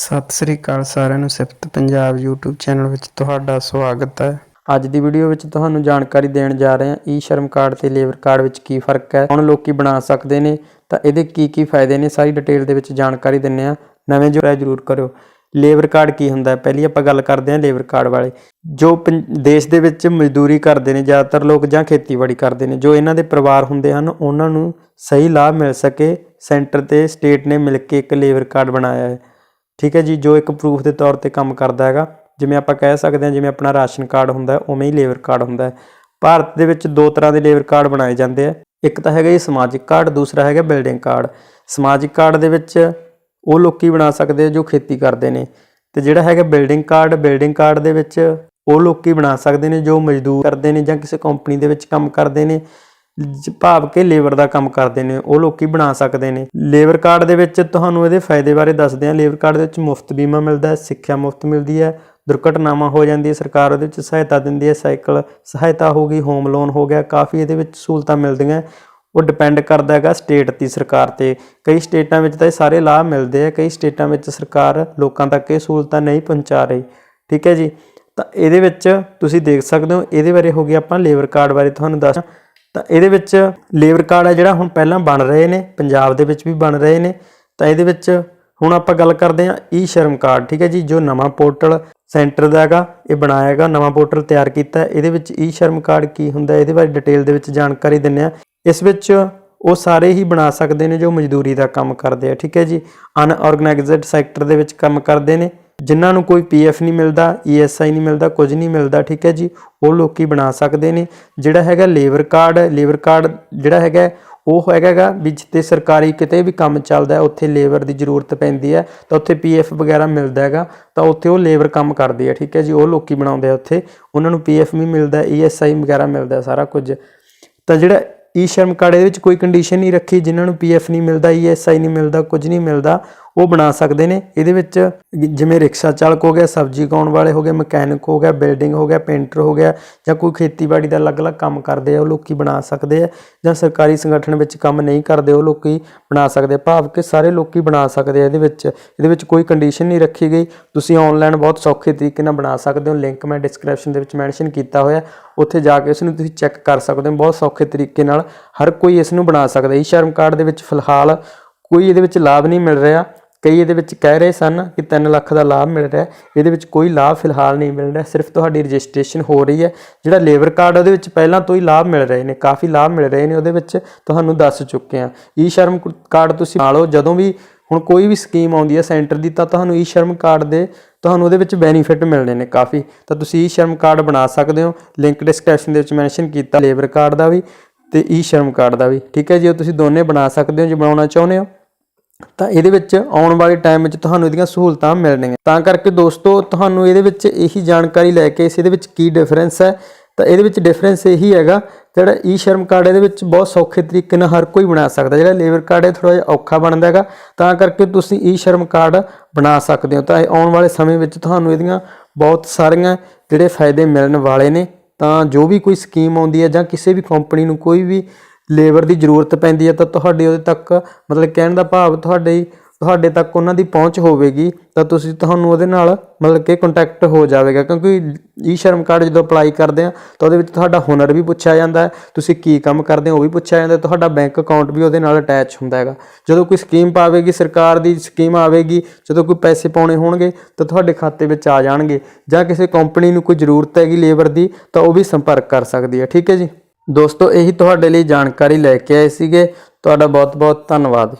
ਸਤਿ ਸ੍ਰੀ ਅਕਾਲ ਸਾਰਿਆਂ ਨੂੰ, ਸਿਫਤ ਪੰਜਾਬ YouTube ਚੈਨਲ ਵਿੱਚ ਤੁਹਾਡਾ ਸਵਾਗਤ ਹੈ। ਅੱਜ ਦੀ ਵੀਡੀਓ ਵਿੱਚ ਤੁਹਾਨੂੰ ਜਾਣਕਾਰੀ ਦੇਣ ਜਾ ਰਹੇ ਹਾਂ ਈ ਸ਼ਰਮ ਕਾਰਡ ਤੇ ਲੇਬਰ ਕਾਰਡ ਵਿੱਚ ਕੀ ਫ਼ਰਕ ਹੈ, ਹੁਣ ਲੋਕੀ ਬਣਾ ਸਕਦੇ ਨੇ, ਤਾਂ ਇਹਦੇ ਕੀ ਕੀ ਫਾਇਦੇ ਨੇ, ਸਾਰੀ ਡਿਟੇਲ ਦੇ ਵਿੱਚ ਜਾਣਕਾਰੀ ਦਿੰਨੇ ਆ ਨਵੇਂ ਜੋ ਜਰੂਰ ਕਰਿਓ। ਲੇਬਰ ਕਾਰਡ ਕੀ ਹੁੰਦਾ ਹੈ? ਪਹਿਲੀ ਆਪਾਂ ਗੱਲ ਕਰਦੇ ਹਾਂ ਲੇਬਰ ਕਾਰਡ ਵਾਲੇ। ਜੋ ਪੰ- ਦੇਸ਼ ਦੇ ਵਿੱਚ ਮਜ਼ਦੂਰੀ ਕਰਦੇ ਨੇ, ਜ਼ਿਆਦਾਤਰ ਲੋਕ ਜਾਂ ਖੇਤੀਬਾੜੀ ਕਰਦੇ ਨੇ, ਜੋ ਇਹਨਾਂ ਦੇ ਪਰਿਵਾਰ ਹੁੰਦੇ ਹਨ, ਉਹਨਾਂ ਨੂੰ ਸਹੀ ਲਾਭ ਮਿਲ ਸਕੇ। ਸੈਂਟਰ ਤੇ ਸਟੇਟ ਨੇ ਮਿਲ ਕੇ ਇੱਕ ਲੇਬਰ ਕਾਰਡ ਬਣਾਇਆ ਹੈ। ਠੀਕ ਹੈ ਜੀ, ਜੋ ਇੱਕ ਪ੍ਰੂਫ ਦੇ ਤੌਰ ਤੇ ਕੰਮ ਕਰਦਾ ਹੈਗਾ, ਜਿਵੇਂ ਆਪਾਂ ਕਹਿ ਸਕਦੇ ਹਾਂ, ਜਿਵੇਂ ਆਪਣਾ ਰਾਸ਼ਨ ਕਾਰਡ ਹੁੰਦਾ ਉਵੇਂ ਹੀ ਲੇਬਰ ਕਾਰਡ ਹੁੰਦਾ ਭਾਰਤ ਦੇ ਵਿੱਚ ਦੋ ਤਰ੍ਹਾਂ ਦੇ ਲੇਬਰ ਕਾਰਡ ਬਣਾਏ ਜਾਂਦੇ ਆ। ਇੱਕ ਤਾਂ ਹੈਗਾ ਜੀ ਸਮਾਜਿਕ ਕਾਰਡ, ਦੂਸਰਾ ਹੈਗਾ ਬਿਲਡਿੰਗ ਕਾਰਡ। ਸਮਾਜਿਕ ਕਾਰਡ ਦੇ ਵਿੱਚ ਉਹ ਲੋਕੀ ਬਣਾ ਸਕਦੇ ਜੋ ਖੇਤੀ ਕਰਦੇ ਨੇ। ਤੇ ਜਿਹੜਾ ਹੈਗਾ ਬਿਲਡਿੰਗ ਕਾਰਡ ਬਿਲਡਿੰਗ ਕਾਰਡ ਦੇ ਵਿੱਚ ਉਹ ਲੋਕੀ ਬਣਾ ਸਕਦੇ ਨੇ ਜੋ ਮਜ਼ਦੂਰ ਕਰਦੇ ਨੇ ਜਾਂ ਕਿਸੇ ਕੰਪਨੀ ਦੇ ਵਿੱਚ ਕੰਮ ਕਰਦੇ ਨੇ। ਭਾਵ ਕਿ ਲੇਬਰ ਦਾ ਕੰਮ ਕਰਦੇ ਨੇ, ਉਹ ਲੋਕੀ ਬਣਾ ਸਕਦੇ ਨੇ। ਲੇਬਰ ਕਾਰਡ ਦੇ ਵਿੱਚ ਤੁਹਾਨੂੰ ਇਹਦੇ ਫਾਇਦੇ ਬਾਰੇ ਦੱਸਦੇ ਹਾਂ। ਲੇਬਰ ਕਾਰਡ ਦੇ ਵਿੱਚ ਮੁਫਤ ਬੀਮਾ ਮਿਲਦਾ ਹੈ, ਸਿੱਖਿਆ ਮੁਫਤ ਮਿਲਦੀ ਹੈ, ਦੁਰਘਟਨਾਵਾਂ ਹੋ ਜਾਂਦੀ ਹੈ ਸਰਕਾਰ ਉਹਦੇ ਵਿੱਚ ਸਹਾਇਤਾ ਦਿੰਦੀ ਹੈ, ਸਾਈਕਲ ਸਹਾਇਤਾ ਹੋ ਗਈ, ਹੋਮ ਲੋਨ ਹੋ ਗਿਆ, ਕਾਫੀ ਇਹਦੇ ਵਿੱਚ ਸਹੂਲਤਾਂ ਮਿਲਦੀਆਂ ਉਹ ਡਿਪੈਂਡ ਕਰਦਾ ਹੈਗਾ ਸਟੇਟ ਦੀ ਸਰਕਾਰ ਤੇ। ਕਈ ਸਟੇਟਾਂ ਵਿੱਚ ਤਾਂ ਇਹ ਸਾਰੇ ਲਾਭ ਮਿਲਦੇ ਆ, ਕਈ ਸਟੇਟਾਂ ਵਿੱਚ ਸਰਕਾਰ ਲੋਕਾਂ ਤੱਕ ਇਹ ਸਹੂਲਤਾਂ ਨਹੀਂ ਪਹੁੰਚਾ ਰਹੀ। ਠੀਕ ਹੈ ਜੀ? ਤਾਂ ਇਹਦੇ ਵਿੱਚ ਤੁਸੀਂ ਦੇਖ ਸਕਦੇ ਹੋ, ਇਹਦੇ ਬਾਰੇ ਹੋ ਗਿਆ ਆਪਾਂ ਲੇਬਰ ਕਾਰਡ ਬਾਰੇ ਤੁਹਾਨੂੰ ਦੱਸ ਤਾਂ ਇਹਦੇ ਵਿੱਚ ਲੇਬਰ ਕਾਰਡ ਹੈ ਜਿਹੜਾ ਹੁਣ ਪਹਿਲਾਂ ਬਣ ਰਹੇ ਨੇ, ਪੰਜਾਬ ਦੇ ਵਿੱਚ ਵੀ ਬਣ ਰਹੇ ਨੇ। ਤਾਂ ਇਹਦੇ ਵਿੱਚ ਹੁਣ ਆਪਾਂ ਗੱਲ ਕਰਦੇ ਹਾਂ ਈ ਸ਼ਰਮ ਕਾਰਡ, ਠੀਕ ਹੈ ਜੀ, ਜੋ ਨਵਾਂ ਪੋਰਟਲ ਸੈਂਟਰ ਦਾ ਹੈਗਾ, ਇਹ ਬਣਾਇਆ ਹੈਗਾ, ਨਵਾਂ ਪੋਰਟਲ ਤਿਆਰ ਕੀਤਾ। ਇਹਦੇ ਵਿੱਚ ਈ ਸ਼ਰਮ ਕਾਰਡ ਕੀ ਹੁੰਦਾ ਇਹਦੇ ਬਾਰੇ ਡਿਟੇਲ ਦੇ ਵਿੱਚ ਜਾਣਕਾਰੀ ਦਿੰਨੇ ਆ ਇਸ ਵਿੱਚ ਉਹ ਸਾਰੇ ਹੀ ਬਣਾ ਸਕਦੇ ਨੇ ਜੋ ਮਜ਼ਦੂਰੀ ਦਾ ਕੰਮ ਕਰਦੇ ਆ, ਠੀਕ ਹੈ ਜੀ। ਅਨਆਰਗੇਨਾਈਜ਼ਡ ਸੈਕਟਰ ਦੇ ਵਿੱਚ ਕੰਮ ਕਰਦੇ ਨੇ। ਜਿਨ੍ਹਾਂ ਨੂੰ ਕੋਈ ਪੀਐਫ ਨਹੀਂ ਮਿਲਦਾ ਈਐਸਆਈ ਨਹੀਂ ਮਿਲਦਾ, ਕੁਝ ਨਹੀਂ ਮਿਲਦਾ, ਠੀਕ ਹੈ ਜੀ, ਉਹ ਲੋਕੀ ਬਣਾ ਸਕਦੇ ਨੇ। ਜਿਹੜਾ ਹੈਗਾ ਲੇਬਰ ਕਾਰਡ ਲੇਬਰ ਕਾਰਡ ਜਿਹੜਾ ਹੈਗਾ, ਉਹ ਹੈਗਾ ਵੀ ਜਿੱਥੇ ਸਰਕਾਰੀ ਕਿਤੇ ਵੀ ਕੰਮ ਚੱਲਦਾ ਉੱਥੇ ਲੇਬਰ ਦੀ ਜ਼ਰੂਰਤ ਪੈਂਦੀ ਹੈ, ਤਾਂ ਉੱਥੇ ਪੀਐਫ ਵਗੈਰਾ ਮਿਲਦਾ ਹੈਗਾ, ਤਾਂ ਉੱਥੇ ਉਹ ਲੇਬਰ ਕੰਮ ਕਰਦੀ ਹੈ ਠੀਕ ਹੈ ਜੀ, ਉਹ ਲੋਕੀ ਬਣਾਉਂਦੇ ਆ ਉੱਥੇ। ਉਹਨਾਂ ਨੂੰ ਪੀਐਫ ਵੀ ਮਿਲਦਾ ਈਐਸਆਈ ਵਗੈਰਾ ਮਿਲਦਾ ਸਾਰਾ ਕੁਝ। ਤਾਂ ਜਿਹੜਾ ਈ ਸ਼ਰਮ ਕਾਰਡ, ਇਹਦੇ ਵਿੱਚ ਕੋਈ ਕੰਡੀਸ਼ਨ ਨਹੀਂ ਰੱਖੀ, ਜਿਨ੍ਹਾਂ ਨੂੰ ਪੀਐਫ ਨਹੀਂ ਮਿਲਦਾ ਈਐਸਆਈ ਨਹੀਂ ਮਿਲਦਾ, ਕੁਝ ਨਹੀਂ ਮਿਲਦਾ ਉਹ ਬਣਾ ਸਕਦੇ ਨੇ। ਇਹਦੇ ਵਿੱਚ ਜਿਵੇਂ ਰਿਕਸ਼ਾ ਚਾਲਕ ਹੋ ਗਿਆ, ਸਬਜ਼ੀ ਉਗਾਉਣ ਵਾਲੇ ਹੋ ਗਏ, ਮਕੈਨਿਕ ਹੋ ਗਿਆ, ਬਿਲਡਿੰਗ ਹੋ ਗਿਆ, ਪੇਂਟਰ ਹੋ ਗਿਆ ਜਾਂ ਕੋਈ ਖੇਤੀਬਾੜੀ ਦਾ ਅਲੱਗ-ਅਲੱਗ ਕੰਮ ਕਰਦੇ ਆ, ਉਹ ਲੋਕੀ ਬਣਾ ਸਕਦੇ ਆ ਜਾਂ ਸਰਕਾਰੀ ਸੰਗਠਨ ਵਿੱਚ ਕੰਮ ਨਹੀਂ ਕਰਦੇ, ਉਹ ਲੋਕੀ ਬਣਾ ਸਕਦੇ ਆ। ਭਾਵ ਕਿ ਸਾਰੇ ਲੋਕੀ ਬਣਾ ਸਕਦੇ ਆ ਇਹਦੇ ਵਿੱਚ। ਇਹਦੇ ਵਿੱਚ ਕੋਈ ਕੰਡੀਸ਼ਨ ਨਹੀਂ ਰੱਖੀ ਗਈ। ਤੁਸੀਂ ਆਨਲਾਈਨ ਬਹੁਤ ਸੌਖੇ ਤਰੀਕੇ ਨਾਲ ਬਣਾ ਸਕਦੇ ਹੋ। ਲਿੰਕ ਮੈਂ ਡਿਸਕ੍ਰਿਪਸ਼ਨ ਦੇ ਵਿੱਚ ਮੈਂਸ਼ਨ ਕੀਤਾ ਹੋਇਆ। ਉੱਥੇ ਜਾ ਕੇ ਇਸ ਨੂੰ ਤੁਸੀਂ ਚੈੱਕ ਕਰ ਸਕਦੇ ਹੋ। ਬਹੁਤ ਸੌਖੇ ਤਰੀਕੇ ਨਾਲ ਹਰ ਕੋਈ ਇਸ ਨੂੰ ਬਣਾ ਸਕਦਾ। ਹੈ ਸ਼ਰਮ ਕਾਰਡ ਦੇ ਵਿੱਚ ਫਿਲਹਾਲ ਕੋਈ ਇਹਦੇ ਵਿੱਚ ਲਾਭ ਨਹੀਂ ਮਿਲ ਰਿਹਾ। ਕਈ ਇਹਦੇ ਵਿੱਚ ਕਹਿ ਰਹੇ ਸਨ ਕਿ 3 ਲੱਖ ਦਾ ਲਾਭ ਮਿਲ ਰਿਹਾ ਇਹਦੇ ਵਿੱਚ ਕੋਈ ਲਾਭ ਫਿਲਹਾਲ ਨਹੀਂ ਮਿਲ ਰਿਹਾ, ਸਿਰਫ ਤੁਹਾਡੀ ਰਜਿਸਟ੍ਰੇਸ਼ਨ ਹੋ ਰਹੀ ਹੈ। ਜਿਹੜਾ ਲੇਬਰ ਕਾਰਡ ਉਹਦੇ ਵਿੱਚ ਪਹਿਲਾਂ ਤੋਂ ਹੀ ਲਾਭ ਮਿਲ ਰਹੇ ਨੇ, ਕਾਫੀ ਲਾਭ ਮਿਲ ਰਹੇ ਨੇ, ਉਹਦੇ ਵਿੱਚ ਤੁਹਾਨੂੰ ਦੱਸ ਚੁੱਕੇ ਹਾਂ। ਈ ਸ਼ਰਮ ਕਾਰਡ ਤੁਸੀਂ ਨਾਲ ਲਓ ਜਦੋਂ ਵੀ ਹੁਣ ਕੋਈ ਵੀ ਸਕੀਮ ਆਉਂਦੀ ਹੈ ਸੈਂਟਰ ਦੀ, ਤਾਂ ਤੁਹਾਨੂੰ ਈ ਸ਼ਰਮ ਕਾਰਡ ਦੇ ਤੁਹਾਨੂੰ ਉਹਦੇ ਵਿੱਚ ਬੈਨੀਫਿਟ ਮਿਲਣੇ ਨੇ ਕਾਫੀ। ਤਾਂ ਤੁਸੀਂ ਈ ਸ਼ਰਮ ਕਾਰਡ ਬਣਾ ਸਕਦੇ ਹੋ। ਲਿੰਕ ਡਿਸਕ੍ਰਿਪਸ਼ਨ ਦੇ ਵਿੱਚ ਮੈਂਸ਼ਨ ਕੀਤਾ ਲੇਬਰ ਕਾਰਡ ਦਾ ਵੀ ਤੇ ਈ ਸ਼ਰਮ ਕਾਰਡ ਦਾ ਵੀ। ਠੀਕ ਹੈ ਜੀ, ਉਹ ਤੁਸੀਂ ਦੋਨੇ ਬਣਾ ਸਕਦੇ ਹੋ, ਜੇ ਬਣਾਉਣਾ ਚਾਹੁੰਦੇ ਹੋ। ਤਾਂ ਇਹਦੇ ਵਿੱਚ ਆਉਣ ਵਾਲੇ ਟਾਈਮ ਵਿੱਚ ਤੁਹਾਨੂੰ ਇਹਦੀਆਂ ਸਹੂਲਤਾਂ ਮਿਲਣਗੀਆਂ। ਤਾਂ ਕਰਕੇ ਦੋਸਤੋ, ਤੁਹਾਨੂੰ ਇਹਦੇ ਵਿੱਚ ਇਹੀ ਜਾਣਕਾਰੀ ਲੈ ਕੇ ਇਸ ਇਹਦੇ ਵਿੱਚ ਕੀ ਡਿਫਰੈਂਸ ਹੈ, ਤਾਂ ਇਹਦੇ ਵਿੱਚ ਡਿਫਰੈਂਸ ਇਹੀ ਹੈਗਾ, ਜਿਹੜਾ ਈ ਸ਼ਰਮ ਕਾਰਡ ਇਹਦੇ ਵਿੱਚ ਬਹੁਤ ਸੌਖੇ ਤਰੀਕੇ ਨਾਲ ਹਰ ਕੋਈ ਬਣਾ ਸਕਦਾ, ਜਿਹੜਾ ਲੇਬਰ ਕਾਰਡ ਹੈ ਥੋੜਾ ਜਿਹਾ ਔਖਾ ਬਣਦਾ ਹੈਗਾ, ਤਾਂ ਕਰਕੇ ਤੁਸੀਂ ਈ ਸ਼ਰਮ ਕਾਰਡ ਬਣਾ ਸਕਦੇ ਹੋ। ਤਾਂ ਇਹ ਆਉਣ ਵਾਲੇ ਸਮੇਂ ਵਿੱਚ ਤੁਹਾਨੂੰ ਇਹਦੀਆਂ ਬਹੁਤ ਸਾਰੀਆਂ ਜਿਹੜੇ ਫਾਇਦੇ ਮਿਲਣ ਵਾਲੇ ਨੇ, ਤਾਂ ਜੋ ਵੀ ਕੋਈ ਸਕੀਮ ਆਉਂਦੀ ਹੈ ਜਾਂ ਕਿਸੇ ਵੀ ਕੰਪਨੀ ਨੂੰ ਕੋਈ ਵੀ ਲੇਬਰ ਦੀ ਜ਼ਰੂਰਤ ਪੈਂਦੀ ਹੈ, ਤਾਂ ਤੁਹਾਡੀ ਉਹਦੇ ਤੱਕ, ਮਤਲਬ ਕਹਿਣ ਦਾ ਭਾਵ ਤੁਹਾਡੇ ਤੁਹਾਡੇ ਤੱਕ ਉਹਨਾਂ ਦੀ ਪਹੁੰਚ ਹੋਵੇਗੀ, ਤਾਂ ਤੁਸੀਂ ਤੁਹਾਨੂੰ ਉਹਦੇ ਨਾਲ ਮਤਲਬ ਕਿ ਕੰਟੈਕਟ ਹੋ ਜਾਵੇਗਾ, ਕਿਉਂਕਿ ਈ ਸ਼ਰਮ ਕਾਰਡ ਜਦੋਂ ਅਪਲਾਈ ਕਰਦੇ ਆ, ਤਾਂ ਉਹਦੇ ਵਿੱਚ ਤੁਹਾਡਾ ਹੁਨਰ ਵੀ ਪੁੱਛਿਆ ਜਾਂਦਾ ਹੈ, ਤੁਸੀਂ ਕੀ ਕੰਮ ਕਰਦੇ ਹੋ ਉਹ ਵੀ ਪੁੱਛਿਆ ਜਾਂਦਾ ਤੁਹਾਡਾ ਬੈਂਕ ਅਕਾਊਂਟ ਵੀ ਉਹਦੇ ਨਾਲ ਅਟੈਚ ਹੁੰਦਾ ਹੈਗਾ। ਜਦੋਂ ਕੋਈ ਸਕੀਮ ਪਾਵੇਗੀ, ਸਰਕਾਰ ਦੀ ਸਕੀਮ ਆਵੇਗੀ, ਜਦੋਂ ਕੋਈ ਪੈਸੇ ਪਾਉਣੇ ਹੋਣਗੇ, ਤਾਂ ਤੁਹਾਡੇ ਖਾਤੇ ਵਿੱਚ ਆ ਜਾਣਗੇ, ਜਾਂ ਕਿਸੇ ਕੰਪਨੀ ਨੂੰ ਕੋਈ ਜ਼ਰੂਰਤ ਹੈਗੀ ਲੇਬਰ ਦੀ, ਤਾਂ ਉਹ ਵੀ ਸੰਪਰਕ ਕਰ ਸਕਦੀ ਹੈ, ਠੀਕ ਹੈ ਜੀ? ਦੋਸਤੋ ਇਹੀ ਤੁਹਾਡੇ ਲਈ ਜਾਣਕਾਰੀ ਲੈ ਕੇ ਆਏ ਸੀਗੇ। ਤੁਹਾਡਾ ਬਹੁਤ ਬਹੁਤ ਧੰਨਵਾਦ।